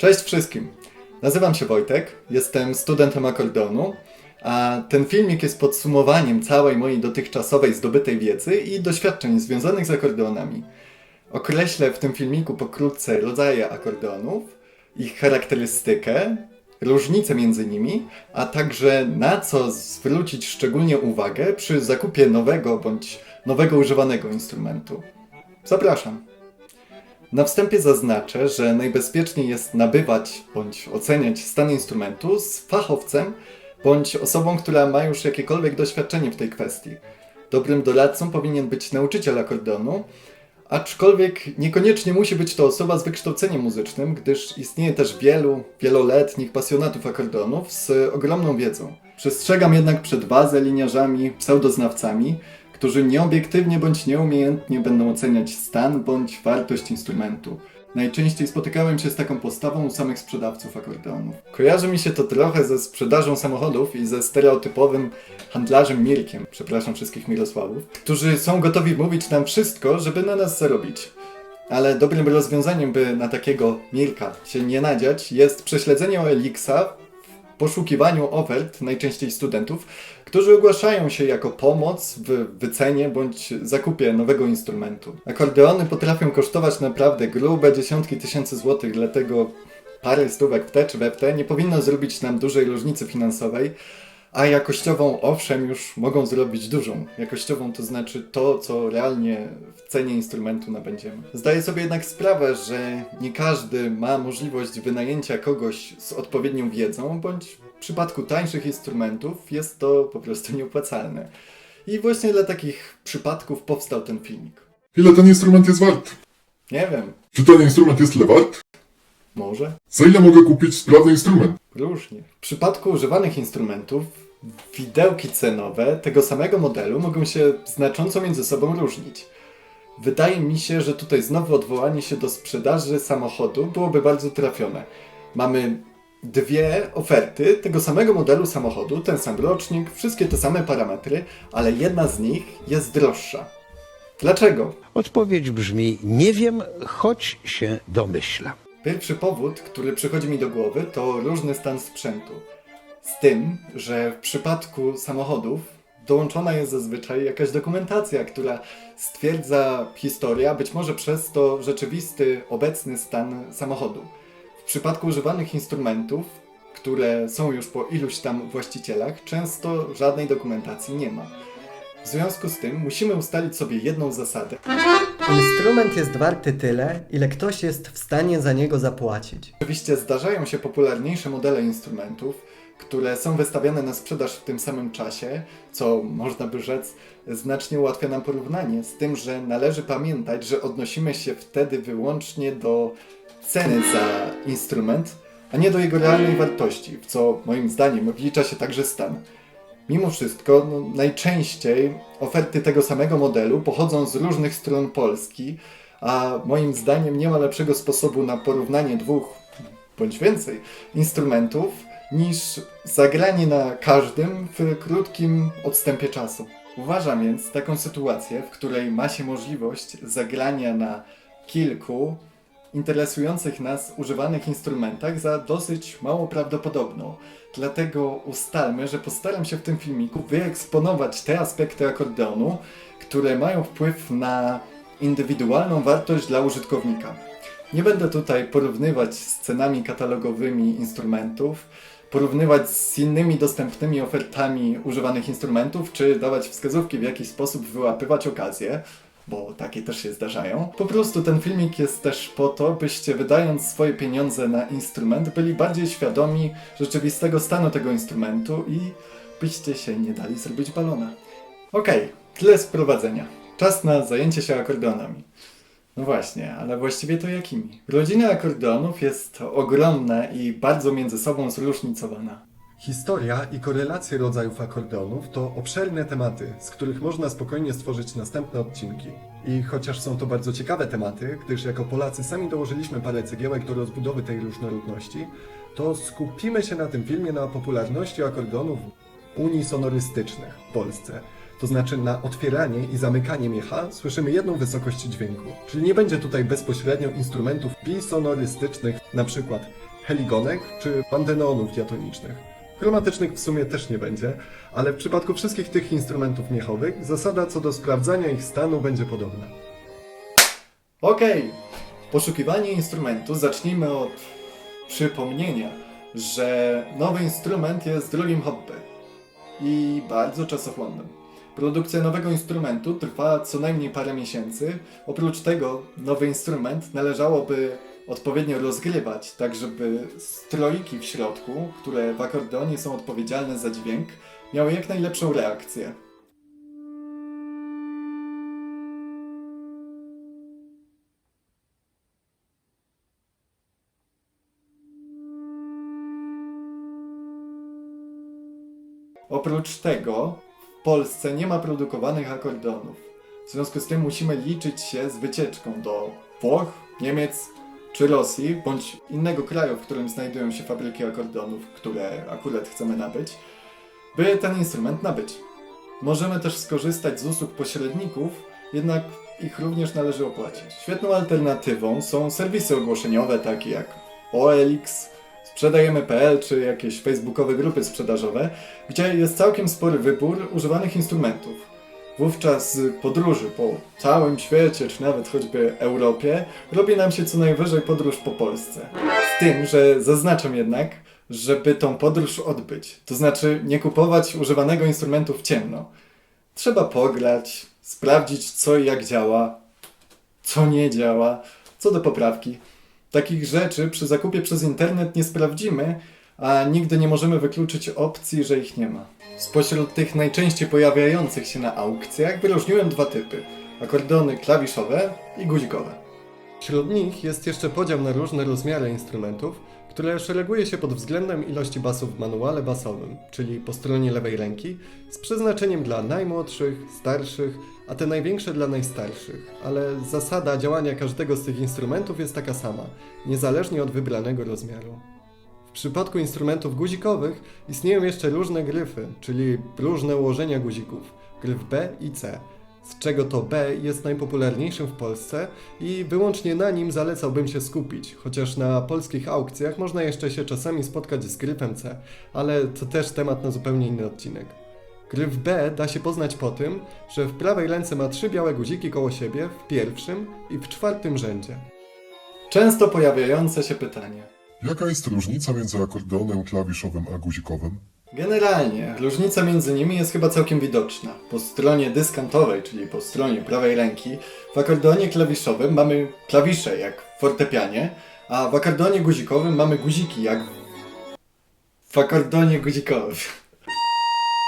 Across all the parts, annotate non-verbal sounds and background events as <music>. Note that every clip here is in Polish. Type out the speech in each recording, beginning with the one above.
Cześć wszystkim. Nazywam się Wojtek, jestem studentem akordeonu, a ten filmik jest podsumowaniem całej mojej dotychczasowej zdobytej wiedzy i doświadczeń związanych z akordeonami. Określę w tym filmiku pokrótce rodzaje akordeonów, ich charakterystykę, różnice między nimi, a także na co zwrócić szczególnie uwagę przy zakupie nowego bądź nowego używanego instrumentu. Zapraszam. Na wstępie zaznaczę, że najbezpieczniej jest nabywać bądź oceniać stan instrumentu z fachowcem bądź osobą, która ma już jakiekolwiek doświadczenie w tej kwestii. Dobrym doradcą powinien być nauczyciel akordeonu, aczkolwiek niekoniecznie musi być to osoba z wykształceniem muzycznym, gdyż istnieje też wielu wieloletnich pasjonatów akordeonów z ogromną wiedzą. Przestrzegam jednak przed wazeliniarzami, pseudoznawcami, którzy nieobiektywnie bądź nieumiejętnie będą oceniać stan bądź wartość instrumentu. Najczęściej spotykałem się z taką postawą u samych sprzedawców akordeonów. Kojarzy mi się to trochę ze sprzedażą samochodów i ze stereotypowym handlarzem Mirkiem, przepraszam wszystkich Mirosławów, którzy są gotowi mówić nam wszystko, żeby na nas zarobić. Ale dobrym rozwiązaniem, by na takiego Mirka się nie nadziać, jest prześledzenie Elixa w poszukiwaniu ofert, najczęściej studentów, którzy ogłaszają się jako pomoc w wycenie bądź zakupie nowego instrumentu. Akordeony potrafią kosztować naprawdę grube dziesiątki tysięcy złotych, dlatego parę stówek w te czy we w te nie powinno zrobić nam dużej różnicy finansowej, a jakościową owszem już mogą zrobić dużą. Jakościową to znaczy to, co realnie w cenie instrumentu nabędziemy. Zdaję sobie jednak sprawę, że nie każdy ma możliwość wynajęcia kogoś z odpowiednią wiedzą, bądź w przypadku tańszych instrumentów jest to po prostu nieopłacalne. I właśnie dla takich przypadków powstał ten filmik. Ile ten instrument jest wart? Nie wiem, Czy ten instrument jest tyle wart? może? Za ile mogę kupić sprawny instrument? Różnie. W przypadku używanych instrumentów, widełki cenowe tego samego modelu mogą się znacząco między sobą różnić. Wydaje mi się, że tutaj znowu odwołanie się do sprzedaży samochodu byłoby bardzo trafione. Mamy dwie oferty tego samego modelu samochodu, ten sam rocznik, wszystkie te same parametry, ale jedna z nich jest droższa. Dlaczego? Odpowiedź brzmi: Nie wiem, choć się domyślam. Pierwszy powód, który przychodzi mi do głowy, to różny stan sprzętu. Z tym, że w przypadku samochodów dołączona jest zazwyczaj jakaś dokumentacja, która stwierdza historię, a być może przez to rzeczywisty, obecny stan samochodu. W przypadku używanych instrumentów, które są już po iluś tam właścicielach, często żadnej dokumentacji nie ma. W związku z tym musimy ustalić sobie jedną zasadę. Instrument jest warty tyle, ile ktoś jest w stanie za niego zapłacić. Oczywiście zdarzają się popularniejsze modele instrumentów, które są wystawiane na sprzedaż w tym samym czasie, co można by rzec znacznie ułatwia nam porównanie, z tym, że należy pamiętać, że odnosimy się wtedy wyłącznie do ceny za instrument, a nie do jego realnej wartości, w co moim zdaniem wlicza się także stan. Mimo wszystko, no, najczęściej oferty tego samego modelu pochodzą z różnych stron Polski, a moim zdaniem nie ma lepszego sposobu na porównanie dwóch bądź więcej instrumentów niż zagranie na każdym w krótkim odstępie czasu. Uważam więc taką sytuację, w której ma się możliwość zagrania na kilku interesujących nas używanych instrumentach za dosyć mało prawdopodobną. Dlatego ustalmy, że postaram się w tym filmiku wyeksponować te aspekty akordeonu, które mają wpływ na indywidualną wartość dla użytkownika. Nie będę tutaj porównywać z cenami katalogowymi instrumentów, porównywać z innymi dostępnymi ofertami używanych instrumentów, czy dawać wskazówki w jaki sposób wyłapywać okazję, bo takie też się zdarzają. Po prostu ten filmik jest też po to, byście wydając swoje pieniądze na instrument, byli bardziej świadomi rzeczywistego stanu tego instrumentu i byście się nie dali zrobić balona. Okej, tyle sprowadzenia. Czas na zajęcie się akordeonami. No właśnie, ale właściwie to jakimi? Rodzina akordeonów jest ogromna i bardzo między sobą zróżnicowana. Historia i korelacje rodzajów akordeonów to obszerne tematy, z których można spokojnie stworzyć następne odcinki. I chociaż są to bardzo ciekawe tematy, gdyż jako Polacy sami dołożyliśmy parę cegiełek do rozbudowy tej różnorodności, to skupimy się na tym filmie na popularności akordeonów unisonorystycznych w Polsce. To znaczy na otwieranie i zamykanie miecha słyszymy jedną wysokość dźwięku. Czyli nie będzie tutaj bezpośrednio instrumentów bisonorystycznych, przykład heligonek czy panteneonów diatonicznych. Chromatycznych w sumie też nie będzie, ale w przypadku wszystkich tych instrumentów miechowych zasada co do sprawdzania ich stanu będzie podobna. Okej, poszukiwanie instrumentu zacznijmy od przypomnienia, że nowy instrument jest drugim hobby i bardzo czasochłonnym. Produkcja nowego instrumentu trwa co najmniej parę miesięcy. Oprócz tego nowy instrument należałoby odpowiednio rozgrywać, tak żeby stroiki w środku, które w akordeonie są odpowiedzialne za dźwięk, miały jak najlepszą reakcję. Oprócz tego w Polsce nie ma produkowanych akordeonów. W związku z tym musimy liczyć się z wycieczką do Włoch, Niemiec czy Rosji, bądź innego kraju, w którym znajdują się fabryki akordeonów, które akurat chcemy nabyć, by ten instrument nabyć. Możemy też skorzystać z usług pośredników, jednak ich również należy opłacić. Świetną alternatywą są serwisy ogłoszeniowe takie jak OLX, sprzedajemy.pl czy jakieś facebookowe grupy sprzedażowe, gdzie jest całkiem spory wybór używanych instrumentów. Wówczas z podróży po całym świecie, czy nawet choćby Europie, robi nam się co najwyżej podróż po Polsce. Z tym, że zaznaczam jednak, żeby tą podróż odbyć. To znaczy nie kupować używanego instrumentu w ciemno. Trzeba pograć, sprawdzić co i jak działa, co nie działa, co do poprawki. Takich rzeczy przy zakupie przez internet nie sprawdzimy, a nigdy nie możemy wykluczyć opcji, że ich nie ma. Spośród tych najczęściej pojawiających się na aukcjach wyróżniłem dwa typy: akordeony klawiszowe i guzikowe. Wśród nich jest jeszcze podział na różne rozmiary instrumentów, które szereguje się pod względem ilości basów w manuale basowym, czyli po stronie lewej ręki, z przeznaczeniem dla najmłodszych, starszych, a te największe dla najstarszych. Ale zasada działania każdego z tych instrumentów jest taka sama, niezależnie od wybranego rozmiaru. W przypadku instrumentów guzikowych istnieją jeszcze różne gryfy, czyli różne ułożenia guzików, gryf B i C, z czego to B jest najpopularniejszym w Polsce i wyłącznie na nim zalecałbym się skupić, chociaż na polskich aukcjach można jeszcze się czasami spotkać z gryfem C, ale to też temat na zupełnie inny odcinek. Gryf B da się poznać po tym, że w prawej ręce ma trzy białe guziki koło siebie w pierwszym i w czwartym rzędzie. Często pojawiające się pytanie. Jaka jest różnica między akordeonem klawiszowym a guzikowym? Generalnie różnica między nimi jest chyba całkiem widoczna. Po stronie dyskantowej, czyli po stronie prawej ręki, w akordeonie klawiszowym mamy klawisze jak w fortepianie, a w akordeonie guzikowym mamy guziki jak w akordeonie guzikowym.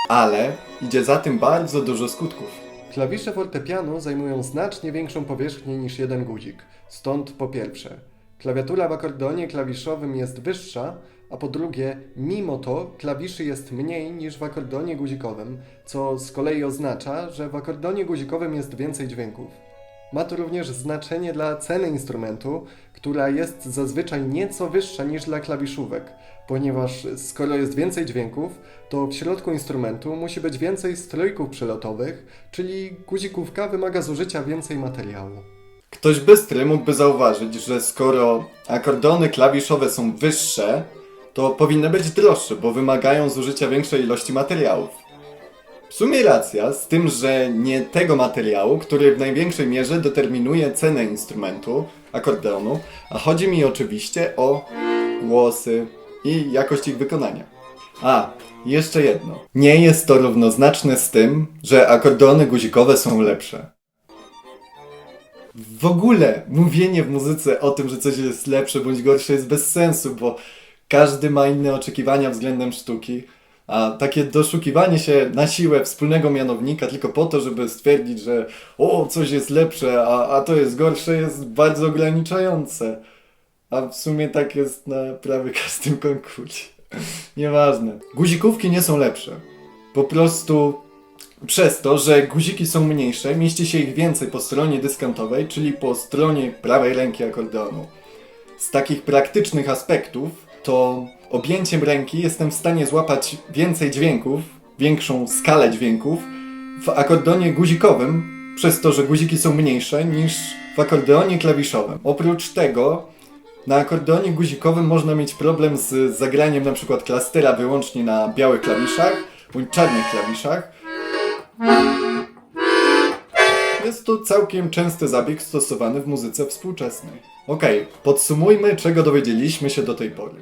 Ale idzie za tym bardzo dużo skutków. Klawisze fortepianu zajmują znacznie większą powierzchnię niż jeden guzik. Stąd po pierwsze, klawiatura w akordeonie klawiszowym jest wyższa, a po drugie, mimo to klawiszy jest mniej niż w akordeonie guzikowym, co z kolei oznacza, że w akordeonie guzikowym jest więcej dźwięków. Ma to również znaczenie dla ceny instrumentu, która jest zazwyczaj nieco wyższa niż dla klawiszówek, ponieważ skoro jest więcej dźwięków, to w środku instrumentu musi być więcej strojków przelotowych, czyli guzikówka wymaga zużycia więcej materiału. Ktoś bystry mógłby zauważyć, że skoro akordeony klawiszowe są wyższe, to powinny być droższe, bo wymagają zużycia większej ilości materiałów. W sumie racja, z tym, że nie tego materiału, który w największej mierze determinuje cenę instrumentu, akordeonu, a chodzi mi oczywiście o głosy i jakość ich wykonania. A, jeszcze jedno. Nie jest to równoznaczne z tym, że akordeony guzikowe są lepsze. W ogóle mówienie w muzyce o tym, że coś jest lepsze bądź gorsze jest bez sensu, bo każdy ma inne oczekiwania względem sztuki, a takie doszukiwanie się na siłę wspólnego mianownika tylko po to, żeby stwierdzić, że o, coś jest lepsze, a, a to jest gorsze, jest bardzo ograniczające. A w sumie tak jest na prawie każdym konkursie. <laughs> Nieważne. Guzikówki nie są lepsze. Po prostu przez to, że guziki są mniejsze, mieści się ich więcej po stronie dyskantowej, czyli po stronie prawej ręki akordeonu. Z takich praktycznych aspektów, to objęciem ręki jestem w stanie złapać więcej dźwięków, większą skalę dźwięków w akordeonie guzikowym, przez to, że guziki są mniejsze niż w akordeonie klawiszowym. Oprócz tego Na akordeonie guzikowym można mieć problem z zagraniem przykład klastera wyłącznie na białych klawiszach bądź czarnych klawiszach. Jest to całkiem częsty zabieg stosowany w muzyce współczesnej. Okej, podsumujmy, czego dowiedzieliśmy się do tej pory.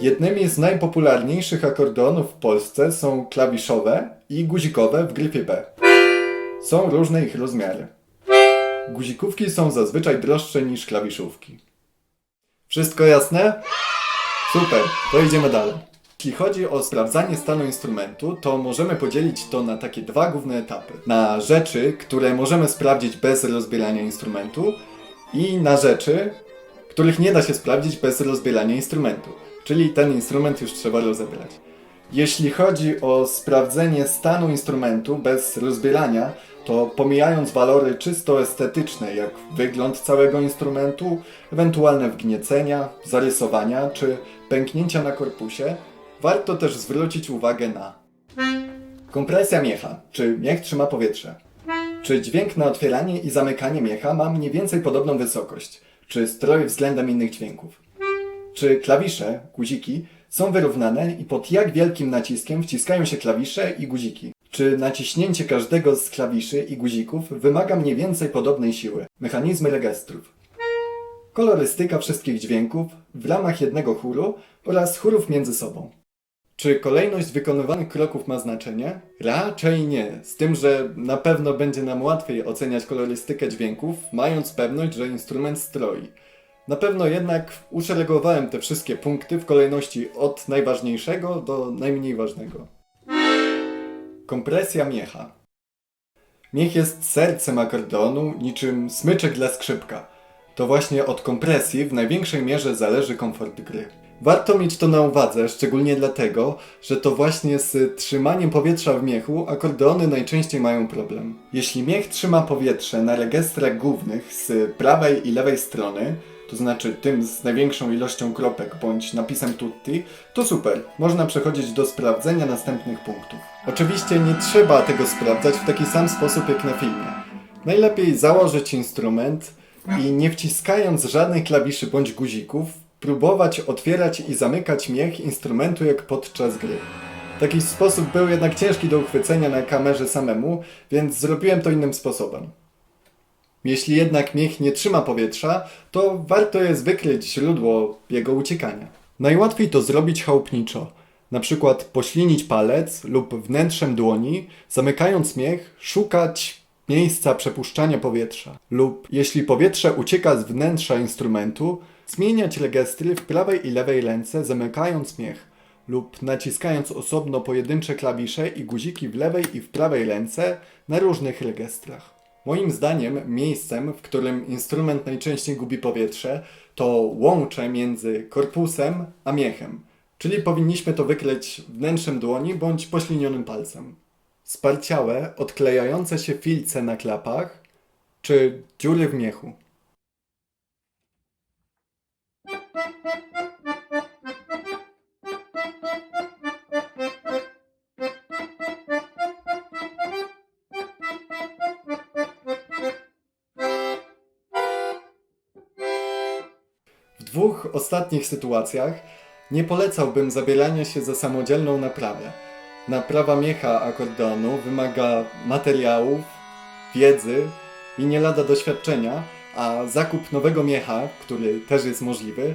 Jednymi z najpopularniejszych akordeonów w Polsce są klawiszowe i guzikowe w gryfie B. Są różne ich rozmiary. Guzikówki są zazwyczaj droższe niż klawiszówki. Wszystko jasne? Super, to idziemy dalej. Jeśli chodzi o sprawdzanie stanu instrumentu, to możemy podzielić to na takie dwa główne etapy. Na rzeczy, które możemy sprawdzić bez rozbierania instrumentu i na rzeczy, których nie da się sprawdzić bez rozbierania instrumentu. Czyli ten instrument już trzeba rozebrać. Jeśli chodzi o sprawdzenie stanu instrumentu bez rozbierania, to pomijając walory czysto estetyczne, jak wygląd całego instrumentu, ewentualne wgniecenia, zarysowania czy pęknięcia na korpusie, warto też zwrócić uwagę na kompresja miecha, czy miech trzyma powietrze, czy dźwięk na otwieranie i zamykanie miecha ma mniej więcej podobną wysokość, czy stroj względem innych dźwięków, czy klawisze, guziki są wyrównane i pod jak wielkim naciskiem wciskają się klawisze i guziki. Czy naciśnięcie każdego z klawiszy i guzików wymaga mniej więcej podobnej siły. Mechanizmy registrów. Kolorystyka wszystkich dźwięków w ramach jednego chóru oraz chórów między sobą. Czy kolejność wykonywanych kroków ma znaczenie? Raczej nie, z tym, że na pewno będzie nam łatwiej oceniać kolorystykę dźwięków, mając pewność, że instrument stroi. Na pewno jednak uszeregowałem te wszystkie punkty w kolejności od najważniejszego do najmniej ważnego. Kompresja miecha. Miech jest sercem akordeonu, niczym smyczek dla skrzypka. To właśnie od kompresji w największej mierze zależy komfort gry. Warto mieć to na uwadze, szczególnie dlatego, że to właśnie z trzymaniem powietrza w miechu akordeony najczęściej mają problem. Jeśli miech trzyma powietrze na registrach głównych z prawej i lewej strony, to znaczy tym z największą ilością kropek bądź napisem tutti, to super, można przechodzić do sprawdzenia następnych punktów. Oczywiście nie trzeba tego sprawdzać w taki sam sposób jak na filmie. Najlepiej założyć instrument i nie wciskając żadnych klawiszy bądź guzików, próbować otwierać i zamykać miech instrumentu jak podczas gry. Taki sposób był jednak ciężki do uchwycenia na kamerze samemu, więc zrobiłem to innym sposobem. Jeśli jednak miech nie trzyma powietrza, to warto jest wykryć źródło jego uciekania. Najłatwiej to zrobić chałupniczo. Na przykład poślinić palec lub wnętrzem dłoni, zamykając miech, szukać miejsca przepuszczania powietrza. Lub jeśli powietrze ucieka z wnętrza instrumentu, zmieniać registry w prawej i lewej ręce, zamykając miech lub naciskając osobno pojedyncze klawisze i guziki w lewej i w prawej ręce na różnych registrach. Moim zdaniem miejscem, w którym instrument najczęściej gubi powietrze, to łącze między korpusem a miechem, czyli powinniśmy to wykryć wnętrzem dłoni bądź poślinionym palcem. Sparciałe, odklejające się filce na klapach, czy dziury w miechu. W dwóch ostatnich sytuacjach nie polecałbym zabierania się za samodzielną naprawę. Naprawa miecha akordeonu wymaga materiałów, wiedzy i nie lada doświadczenia, a zakup nowego miecha, który też jest możliwy,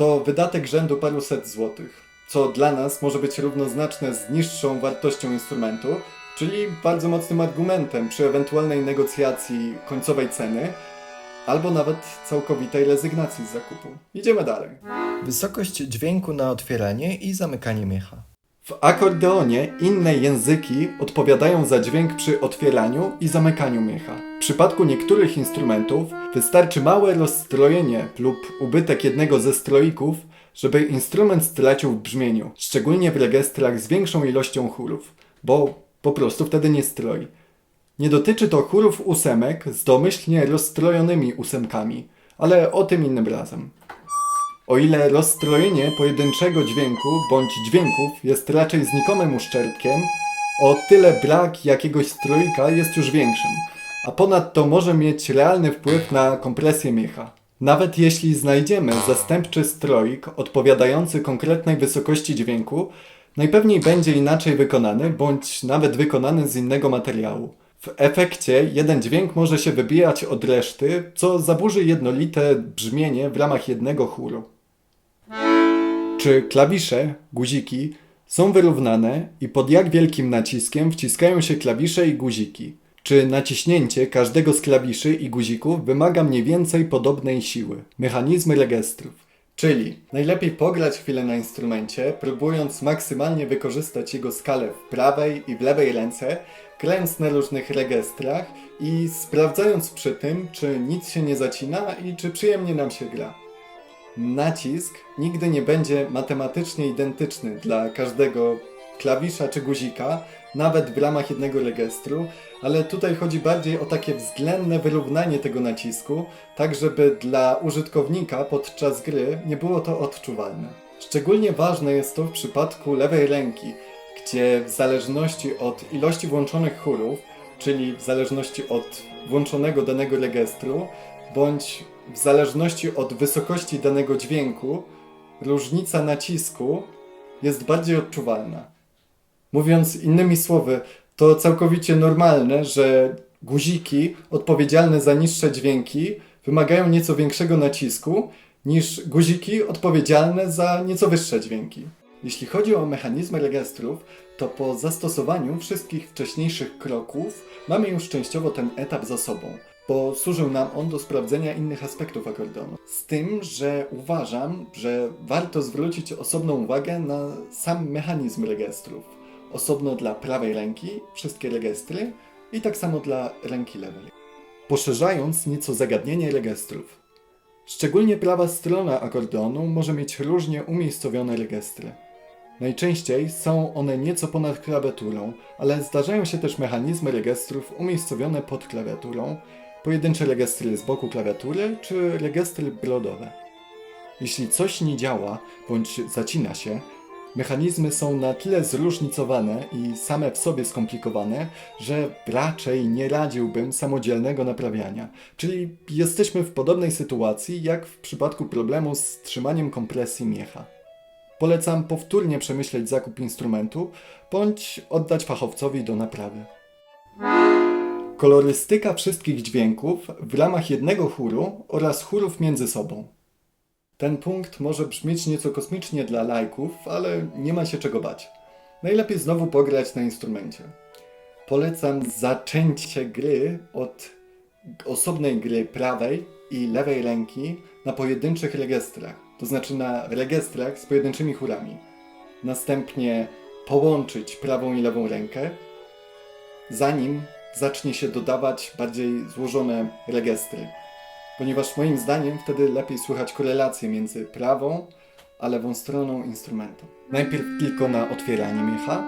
to wydatek rzędu paruset złotych, co dla nas może być równoznaczne z niższą wartością instrumentu, czyli bardzo mocnym argumentem przy ewentualnej negocjacji końcowej ceny, albo nawet całkowitej rezygnacji z zakupu. Idziemy dalej. Wysokość dźwięku na otwieranie i zamykanie miecha. W akordeonie inne języki odpowiadają za dźwięk przy otwieraniu i zamykaniu miecha. W przypadku niektórych instrumentów wystarczy małe rozstrojenie lub ubytek jednego ze stroików, żeby instrument stracił w brzmieniu, szczególnie w registrach z większą ilością chórów, bo po prostu wtedy nie stroi. Nie dotyczy to chórów ósemek z domyślnie rozstrojonymi ósemkami, ale o tym innym razem. O ile rozstrojenie pojedynczego dźwięku bądź dźwięków jest raczej znikomym uszczerbkiem, o tyle brak jakiegoś strojka jest już większym, a ponadto może mieć realny wpływ na kompresję miecha. Nawet jeśli znajdziemy zastępczy stroik odpowiadający konkretnej wysokości dźwięku, najpewniej będzie inaczej wykonany, bądź nawet wykonany z innego materiału. W efekcie jeden dźwięk może się wybijać od reszty, co zaburzy jednolite brzmienie w ramach jednego chóru. Czy klawisze, guziki są wyrównane i pod jak wielkim naciskiem wciskają się klawisze i guziki? Czy naciśnięcie każdego z klawiszy i guzików wymaga mniej więcej podobnej siły? Mechanizmy rejestrów. Czyli najlepiej pograć chwilę na instrumencie, próbując maksymalnie wykorzystać jego skalę w prawej i w lewej ręce, grając na różnych rejestrach i sprawdzając przy tym, czy nic się nie zacina i czy przyjemnie nam się gra. Nacisk nigdy nie będzie matematycznie identyczny dla każdego klawisza czy guzika, nawet w ramach jednego registru, ale tutaj chodzi bardziej o takie względne wyrównanie tego nacisku, tak żeby dla użytkownika podczas gry nie było to odczuwalne. Szczególnie ważne jest to w przypadku lewej ręki, gdzie w zależności od ilości włączonych chórów, czyli w zależności od włączonego danego registru, bądź w zależności od wysokości danego dźwięku, różnica nacisku jest bardziej odczuwalna. Mówiąc innymi słowy, to całkowicie normalne, że guziki odpowiedzialne za niższe dźwięki wymagają nieco większego nacisku niż guziki odpowiedzialne za nieco wyższe dźwięki. Jeśli chodzi o mechanizmy rejestrów, to po zastosowaniu wszystkich wcześniejszych kroków mamy już częściowo ten etap za sobą, bo służył nam on do sprawdzenia innych aspektów akordeonu. Z tym, że uważam, że warto zwrócić osobną uwagę na sam mechanizm rejestrów osobno dla prawej ręki wszystkie registry i tak samo dla ręki lewej. Poszerzając nieco zagadnienie rejestrów. Szczególnie prawa strona akordeonu może mieć różnie umiejscowione registry. Najczęściej są one nieco ponad klawiaturą, ale zdarzają się też mechanizmy rejestrów umiejscowione pod klawiaturą, pojedyncze registry z boku klawiatury czy registry brodowe. Jeśli coś nie działa bądź zacina się, Mechanizmy są na tyle zróżnicowane i same w sobie skomplikowane, że raczej nie radziłbym samodzielnego naprawiania. Czyli jesteśmy w podobnej sytuacji jak w przypadku problemu z trzymaniem kompresji miecha. Polecam powtórnie przemyśleć zakup instrumentu bądź oddać fachowcowi do naprawy. Kolorystyka wszystkich dźwięków w ramach jednego chóru oraz chórów między sobą. Ten punkt może brzmieć nieco kosmicznie dla lajków, ale nie ma się czego bać. Najlepiej znowu pograć na instrumencie. Polecam zaczęcie gry od osobnej gry prawej i lewej ręki na pojedynczych rejestrach, to znaczy na rejestrach z pojedynczymi chórami. Następnie połączyć prawą i lewą rękę, zanim zacznie się dodawać bardziej złożone registry ponieważ moim zdaniem wtedy lepiej słychać korelację między prawą a lewą stroną instrumentu. Najpierw tylko na otwieranie miecha,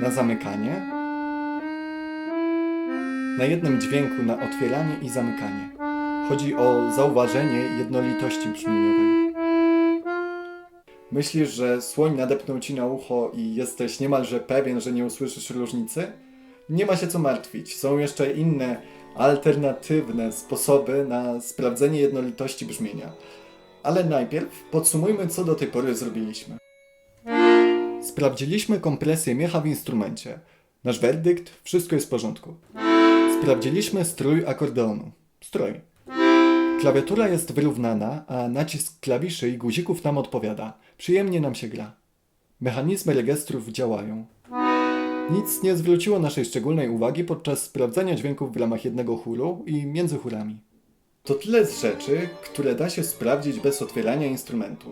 na zamykanie, na jednym dźwięku na otwieranie i zamykanie. Chodzi o zauważenie jednolitości brzmieniowej. Myślisz, że słoń nadepnął ci na ucho i jesteś niemalże pewien, że nie usłyszysz różnicy? Nie ma się co martwić. Są jeszcze inne alternatywne sposoby na sprawdzenie jednolitości brzmienia. Ale najpierw podsumujmy, co do tej pory zrobiliśmy. Sprawdziliśmy kompresję miecha w instrumencie. Nasz werdykt, wszystko jest w porządku. Sprawdziliśmy strój akordeonu. Strój. Klawiatura jest wyrównana, a nacisk klawiszy i guzików nam odpowiada. Przyjemnie nam się gra. Mechanizmy rejestrów działają. Nic nie zwróciło naszej szczególnej uwagi podczas sprawdzania dźwięków w ramach jednego chóru i między chórami. To tyle z rzeczy, które da się sprawdzić bez otwierania instrumentu.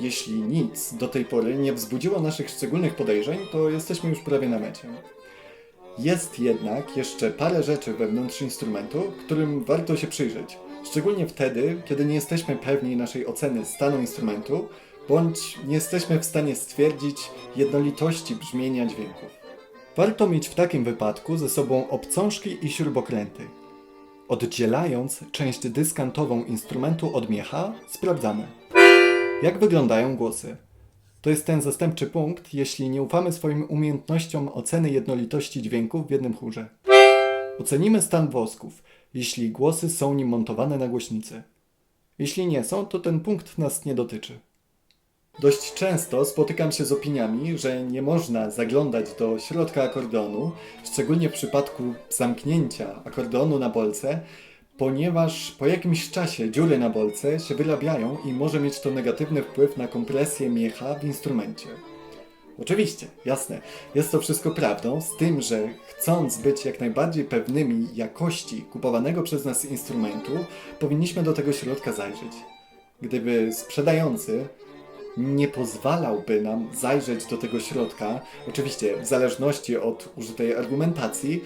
Jeśli nic do tej pory nie wzbudziło naszych szczególnych podejrzeń, to jesteśmy już prawie na mecie. Jest jednak jeszcze parę rzeczy wewnątrz instrumentu, którym warto się przyjrzeć. Szczególnie wtedy, kiedy nie jesteśmy pewni naszej oceny stanu instrumentu, bądź nie jesteśmy w stanie stwierdzić jednolitości brzmienia dźwięków. Warto mieć w takim wypadku ze sobą obcążki i śrubokręty. Oddzielając część dyskantową instrumentu od miecha, sprawdzamy, jak wyglądają głosy. To jest ten zastępczy punkt, jeśli nie ufamy swoim umiejętnościom oceny jednolitości dźwięków w jednym chórze. Ocenimy stan wosków. jeśli głosy są nim montowane na głośnicy. Jeśli nie są, to ten punkt nas nie dotyczy. Dość często spotykam się z opiniami, że nie można zaglądać do środka akordeonu, szczególnie w przypadku zamknięcia akordeonu na bolce, ponieważ po jakimś czasie dziury na bolce się wyrabiają i może mieć to negatywny wpływ na kompresję miecha w instrumencie. Oczywiście, jasne, jest to wszystko prawdą, z tym, że chcąc być jak najbardziej pewnymi jakości kupowanego przez nas instrumentu, powinniśmy do tego środka zajrzeć. Gdyby sprzedający nie pozwalałby nam zajrzeć do tego środka, oczywiście w zależności od użytej argumentacji,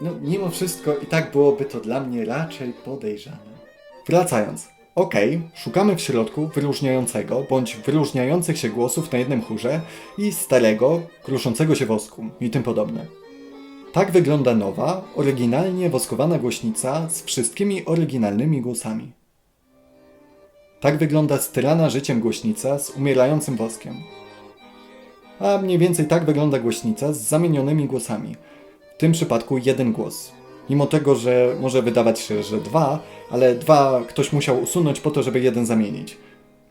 no mimo wszystko i tak byłoby to dla mnie raczej podejrzane. Wracając. Okej, szukamy w środku wyróżniającego bądź wyróżniających się głosów na jednym chórze i starego, kruszącego się wosku i tym podobne. Tak wygląda nowa, oryginalnie woskowana głośnica z wszystkimi oryginalnymi głosami. Tak wygląda styrana życiem głośnica z umierającym woskiem. A mniej więcej tak wygląda głośnica z zamienionymi głosami. W tym przypadku jeden głos. Mimo tego, że może wydawać się, że dwa, ale dwa ktoś musiał usunąć po to, żeby jeden zamienić.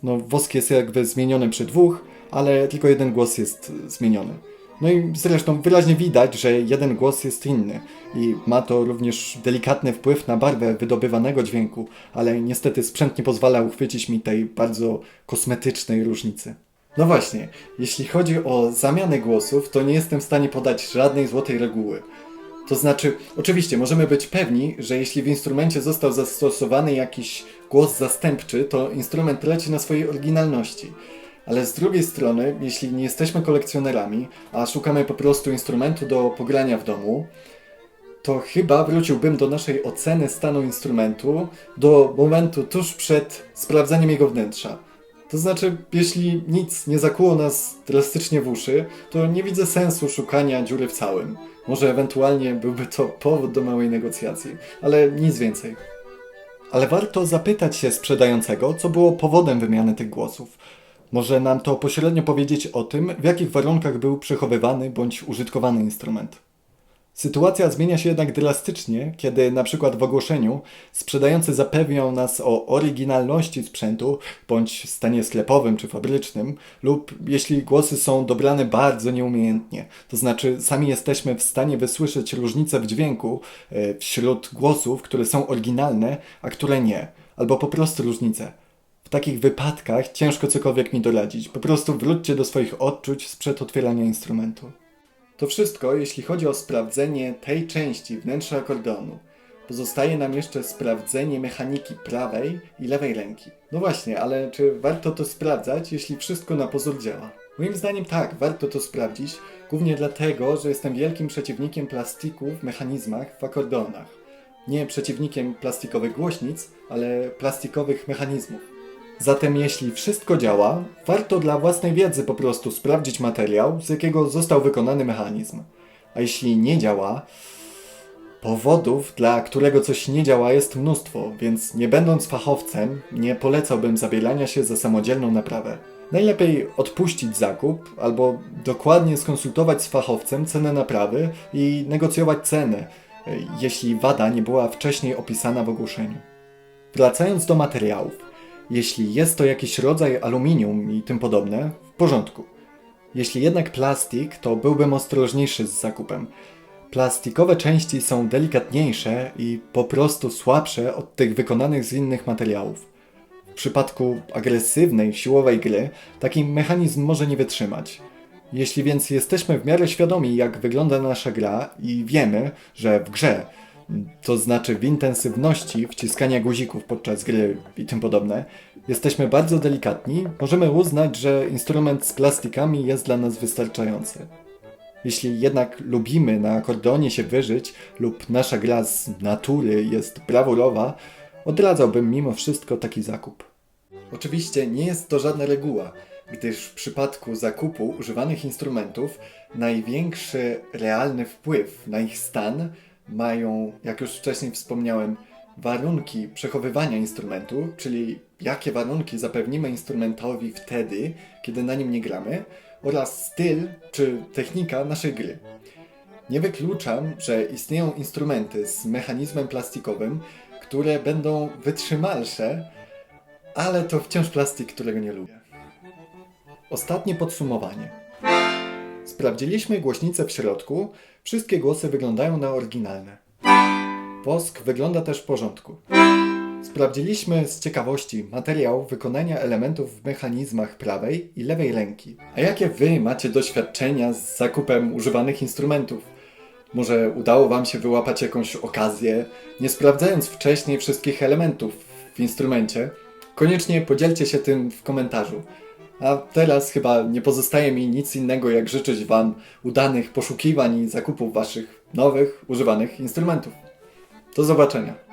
No, wosk jest jakby zmieniony przy dwóch, ale tylko jeden głos jest zmieniony. No i zresztą wyraźnie widać, że jeden głos jest inny i ma to również delikatny wpływ na barwę wydobywanego dźwięku, ale niestety sprzęt nie pozwala uchwycić mi tej bardzo kosmetycznej różnicy. No właśnie, jeśli chodzi o zamianę głosów, to nie jestem w stanie podać żadnej złotej reguły. To znaczy, oczywiście możemy być pewni, że jeśli w instrumencie został zastosowany jakiś głos zastępczy, to instrument leci na swojej oryginalności. Ale z drugiej strony, jeśli nie jesteśmy kolekcjonerami, a szukamy po prostu instrumentu do pogrania w domu, to chyba wróciłbym do naszej oceny stanu instrumentu do momentu tuż przed sprawdzaniem jego wnętrza. To znaczy, jeśli nic nie zakuło nas drastycznie w uszy, to nie widzę sensu szukania dziury w całym. Może ewentualnie byłby to powód do małej negocjacji, ale nic więcej. Ale warto zapytać się sprzedającego, co było powodem wymiany tych głosów. Może nam to pośrednio powiedzieć o tym, w jakich warunkach był przechowywany bądź użytkowany instrument. Sytuacja zmienia się jednak drastycznie, kiedy na przykład w ogłoszeniu sprzedający zapewniał nas o oryginalności sprzętu, bądź stanie sklepowym czy fabrycznym, lub jeśli głosy są dobrane bardzo nieumiejętnie, to znaczy sami jesteśmy w stanie wysłyszeć różnicę w dźwięku e, wśród głosów, które są oryginalne, a które nie, albo po prostu różnice. W takich wypadkach ciężko cokolwiek mi doradzić. Po prostu wróćcie do swoich odczuć sprzed otwierania instrumentu. To wszystko, jeśli chodzi o sprawdzenie tej części wnętrza akordeonu. Pozostaje nam jeszcze sprawdzenie mechaniki prawej i lewej ręki. No właśnie, ale czy warto to sprawdzać, jeśli wszystko na pozór działa? Moim zdaniem tak, warto to sprawdzić, głównie dlatego, że jestem wielkim przeciwnikiem plastiku w mechanizmach w akordeonach. Nie przeciwnikiem plastikowych głośnic, ale plastikowych mechanizmów. Zatem jeśli wszystko działa, warto dla własnej wiedzy po prostu sprawdzić materiał, z jakiego został wykonany mechanizm. A jeśli nie działa, powodów, dla którego coś nie działa jest mnóstwo, więc nie będąc fachowcem, nie polecałbym zabierania się za samodzielną naprawę. Najlepiej odpuścić zakup albo dokładnie skonsultować z fachowcem cenę naprawy i negocjować cenę, jeśli wada nie była wcześniej opisana w ogłoszeniu. Wracając do materiałów. Jeśli jest to jakiś rodzaj aluminium i tym podobne, w porządku. Jeśli jednak plastik, to byłbym ostrożniejszy z zakupem. Plastikowe części są delikatniejsze i po prostu słabsze od tych wykonanych z innych materiałów. W przypadku agresywnej, siłowej gry taki mechanizm może nie wytrzymać. Jeśli więc jesteśmy w miarę świadomi, jak wygląda nasza gra i wiemy, że w grze to znaczy w intensywności wciskania guzików podczas gry i tym podobne, jesteśmy bardzo delikatni, możemy uznać, że instrument z plastikami jest dla nas wystarczający. Jeśli jednak lubimy na akordeonie się wyżyć lub nasza gra z natury jest brawurowa, odradzałbym mimo wszystko taki zakup. Oczywiście nie jest to żadna reguła, gdyż w przypadku zakupu używanych instrumentów największy realny wpływ na ich stan mają, jak już wcześniej wspomniałem, warunki przechowywania instrumentu, czyli jakie warunki zapewnimy instrumentowi wtedy, kiedy na nim nie gramy, oraz styl czy technika naszej gry. Nie wykluczam, że istnieją instrumenty z mechanizmem plastikowym, które będą wytrzymalsze, ale to wciąż plastik, którego nie lubię. Ostatnie podsumowanie. Sprawdziliśmy głośnicę w środku, wszystkie głosy wyglądają na oryginalne. Wosk wygląda też w porządku. Sprawdziliśmy z ciekawości materiał wykonania elementów w mechanizmach prawej i lewej ręki. A jakie wy macie doświadczenia z zakupem używanych instrumentów? Może udało wam się wyłapać jakąś okazję, nie sprawdzając wcześniej wszystkich elementów w instrumencie? Koniecznie podzielcie się tym w komentarzu. A teraz chyba nie pozostaje mi nic innego, jak życzyć wam udanych poszukiwań i zakupów waszych nowych, używanych instrumentów. Do zobaczenia.